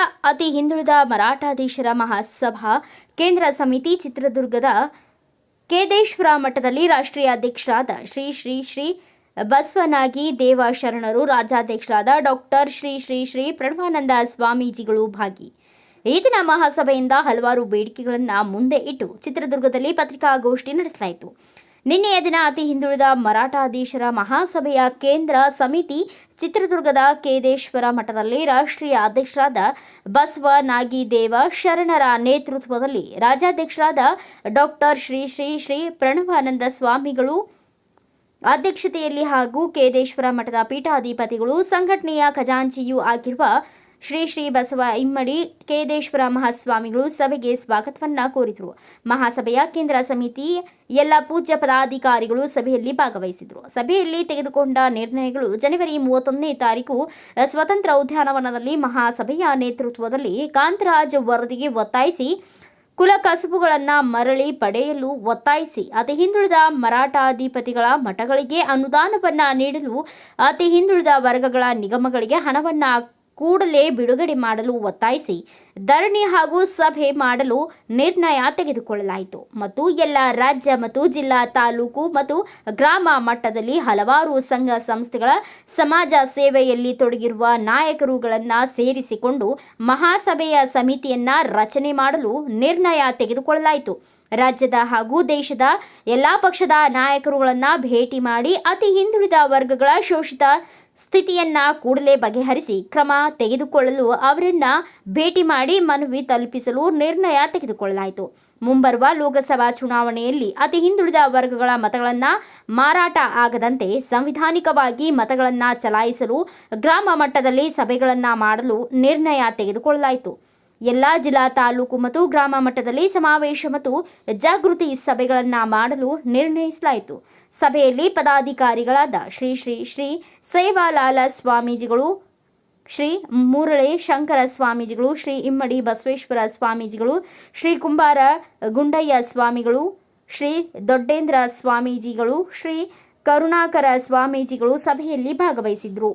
ಅತಿ ಹಿಂದುಳಿದ ಮರಾಠಾಧೀಶರ ಮಹಾಸಭಾ ಕೇಂದ್ರ ಸಮಿತಿ ಚಿತ್ರದುರ್ಗದ ಕೇದೇಶ್ವರ ಮಠದಲ್ಲಿ ರಾಷ್ಟ್ರೀಯ ಅಧ್ಯಕ್ಷರಾದ ಶ್ರೀ ಶ್ರೀ ಶ್ರೀ ಬಸವನಾಗಿ ದೇವ ಶರಣರು ರಾಜ್ಯಾಧ್ಯಕ್ಷರಾದ ಡಾಕ್ಟರ್ ಶ್ರೀ ಶ್ರೀ ಶ್ರೀ ಪ್ರಣವಾನಂದ ಸ್ವಾಮೀಜಿಗಳು ಭಾಗಿ. ಈ ದಿನ ಮಹಾಸಭೆಯಿಂದ ಹಲವಾರು ಬೇಡಿಕೆಗಳನ್ನು ಮುಂದೆ ಇಟ್ಟು ಚಿತ್ರದುರ್ಗದಲ್ಲಿ ಪತ್ರಿಕಾಗೋಷ್ಠಿ ನಡೆಸಲಾಯಿತು. ನಿನ್ನೆಯ ದಿನ ಅತಿ ಹಿಂದುಳಿದ ಮರಾಠಾಧೀಶರ ಮಹಾಸಭೆಯ ಕೇಂದ್ರ ಸಮಿತಿ ಚಿತ್ರದುರ್ಗದ ಕೇದೇಶ್ವರ ಮಠದಲ್ಲಿ ರಾಷ್ಟ್ರೀಯ ಅಧ್ಯಕ್ಷರಾದ ಬಸವ ನಾಗಿದೇವ ಶರಣರ ನೇತೃತ್ವದಲ್ಲಿ ರಾಜ್ಯಾಧ್ಯಕ್ಷರಾದ ಡಾಕ್ಟರ್ ಶ್ರೀ ಶ್ರೀ ಶ್ರೀ ಪ್ರಣವಾನಂದ ಸ್ವಾಮಿಗಳು ಅಧ್ಯಕ್ಷತೆಯಲ್ಲಿ ಹಾಗೂ ಕೇದೇಶ್ವರ ಮಠದ ಪೀಠಾಧಿಪತಿಗಳು, ಸಂಘಟನೆಯ ಖಜಾಂಚಿಯೂ ಆಗಿರುವ ಶ್ರೀ ಶ್ರೀ ಬಸವ ಇಮ್ಮಡಿ ಕೇದೇಶ್ವರ ಮಹಾಸ್ವಾಮಿಗಳು ಸಭೆಗೆ ಸ್ವಾಗತವನ್ನ ಕೋರಿದರು. ಮಹಾಸಭೆಯ ಕೇಂದ್ರ ಸಮಿತಿ ಎಲ್ಲ ಪೂಜ್ಯ ಪದಾಧಿಕಾರಿಗಳು ಸಭೆಯಲ್ಲಿ ಭಾಗವಹಿಸಿದರು. ಸಭೆಯಲ್ಲಿ ತೆಗೆದುಕೊಂಡ ನಿರ್ಣಯಗಳು ಜನವರಿ ಮೂವತ್ತೊಂದನೇ ತಾರೀಕು ಸ್ವತಂತ್ರ ಉದ್ಯಾನವನದಲ್ಲಿ ಮಹಾಸಭೆಯ ನೇತೃತ್ವದಲ್ಲಿ ಕಾಂತರಾಜ್ ವರದಿಗೆ ಒತ್ತಾಯಿಸಿ ಕುಲ ಕಸುಬುಗಳನ್ನು ಮರಳಿ ಪಡೆಯಲು ಒತ್ತಾಯಿಸಿ ಅತಿ ಹಿಂದುಳಿದ ಮರಾಠಾಧಿಪತಿಗಳ ಮಠಗಳಿಗೆ ಅನುದಾನವನ್ನು ನೀಡಲು ಅತಿ ಹಿಂದುಳಿದ ವರ್ಗಗಳ ನಿಗಮಗಳಿಗೆ ಹಣವನ್ನು ಕೂಡಲೇ ಬಿಡುಗಡೆ ಮಾಡಲು ಒತ್ತಾಯಿಸಿ ಧರಣಿ ಹಾಗೂ ಸಭೆ ಮಾಡಲು ನಿರ್ಣಯ ತೆಗೆದುಕೊಳ್ಳಲಾಯಿತು. ಮತ್ತು ಎಲ್ಲ ರಾಜ್ಯ ಮತ್ತು ಜಿಲ್ಲಾ ತಾಲೂಕು ಮತ್ತು ಗ್ರಾಮ ಮಟ್ಟದಲ್ಲಿ ಹಲವಾರು ಸಂಘ ಸಂಸ್ಥೆಗಳ ಸಮಾಜ ಸೇವೆಯಲ್ಲಿ ತೊಡಗಿರುವ ನಾಯಕರುಗಳನ್ನು ಸೇರಿಸಿಕೊಂಡು ಮಹಾಸಭೆಯ ಸಮಿತಿಯನ್ನ ರಚನೆ ಮಾಡಲು ನಿರ್ಣಯ ತೆಗೆದುಕೊಳ್ಳಲಾಯಿತು. ರಾಜ್ಯದ ಹಾಗೂ ದೇಶದ ಎಲ್ಲಾ ಪಕ್ಷದ ನಾಯಕರುಗಳನ್ನು ಭೇಟಿ ಮಾಡಿ ಅತಿ ಹಿಂದುಳಿದ ವರ್ಗಗಳ ಶೋಷಿತ ಸ್ಥಿತಿಯನ್ನ ಕೂಡಲೇ ಬಗೆಹರಿಸಿ ಕ್ರಮ ತೆಗೆದುಕೊಳ್ಳಲು ಅವರನ್ನ ಭೇಟಿ ಮಾಡಿ ಮನವಿ ತಲುಪಿಸಲು ನಿರ್ಣಯ ತೆಗೆದುಕೊಳ್ಳಲಾಯಿತು. ಮುಂಬರುವ ಲೋಕಸಭಾ ಚುನಾವಣೆಯಲ್ಲಿ ಅತಿ ಹಿಂದುಳಿದ ವರ್ಗಗಳ ಮತಗಳನ್ನು ಮಾರಾಟ ಆಗದಂತೆ ಸಂವಿಧಾನಿಕವಾಗಿ ಮತಗಳನ್ನು ಚಲಾಯಿಸಲು ಗ್ರಾಮ ಮಟ್ಟದಲ್ಲಿ ಸಭೆಗಳನ್ನು ಮಾಡಲು ನಿರ್ಣಯ ತೆಗೆದುಕೊಳ್ಳಲಾಯಿತು. ಎಲ್ಲ ಜಿಲ್ಲಾ ತಾಲೂಕು ಮತ್ತು ಗ್ರಾಮ ಮಟ್ಟದಲ್ಲಿ ಸಮಾವೇಶ ಮತ್ತು ಜಾಗೃತಿ ಸಭೆಗಳನ್ನು ಮಾಡಲು ನಿರ್ಣಯಿಸಲಾಯಿತು. ಸಭೆಯಲ್ಲಿ ಪದಾಧಿಕಾರಿಗಳಾದ ಶ್ರೀ ಶ್ರೀ ಶ್ರೀ ಸೇವಾಲಾಲ ಸ್ವಾಮೀಜಿಗಳು, ಶ್ರೀ ಮುರಳೆ ಶಂಕರ ಸ್ವಾಮೀಜಿಗಳು, ಶ್ರೀ ಇಮ್ಮಡಿ ಬಸವೇಶ್ವರ ಸ್ವಾಮೀಜಿಗಳು, ಶ್ರೀ ಕುಂಬಾರ ಗುಂಡಯ್ಯ ಸ್ವಾಮಿಗಳು, ಶ್ರೀ ದೊಡ್ಡೇಂದ್ರ ಸ್ವಾಮೀಜಿಗಳು, ಶ್ರೀ ಕರುಣಾಕರ ಸ್ವಾಮೀಜಿಗಳು ಸಭೆಯಲ್ಲಿ ಭಾಗವಹಿಸಿದ್ರು.